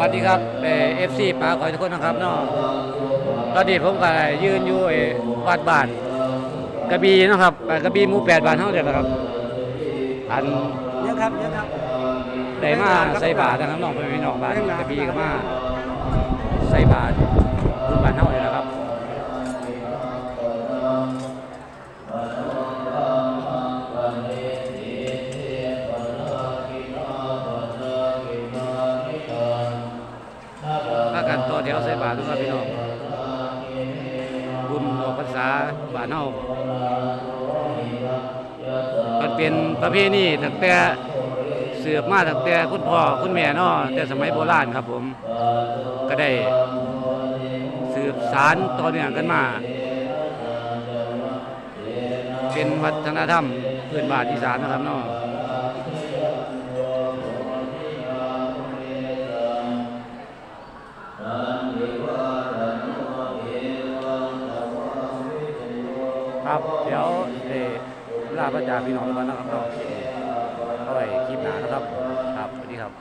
วัสดีครับเอฟซีปลาคอยทุกคนนะครับเนาะตอนนี้ผมก็ยืนอยู่ไอ้วัดบ้านกระบี่เนาะครับอ่ากระบี่หมู่แปดบ้านเฮาเด้อนะครับ อันเยอะครับเยอะครับได้มาใส่บาตรนะครับน้องพี่น้องบ้านกระบี่ก็มาใส่บาต วใส่บาตรทุกครับพี่น้องบุญออกพรรษาบ้านเฮามันเป็นประเพณีตั้งแต่เสือบมาตั้งแต่คุณพ่อคุณแม่เนาะแต่สมัยโบราณครับผม ก็ได้สืบสารต่อเนื่องกันมา เป็นวัฒนธรรมพื้นบ้านอีสานนะครับเนาะ ครับ เดี๋ยวเออลาพระจาพี่น้องกันนะครับเนาะเอาไว้คลิปหนานะครับ ครับสวัสดีครับ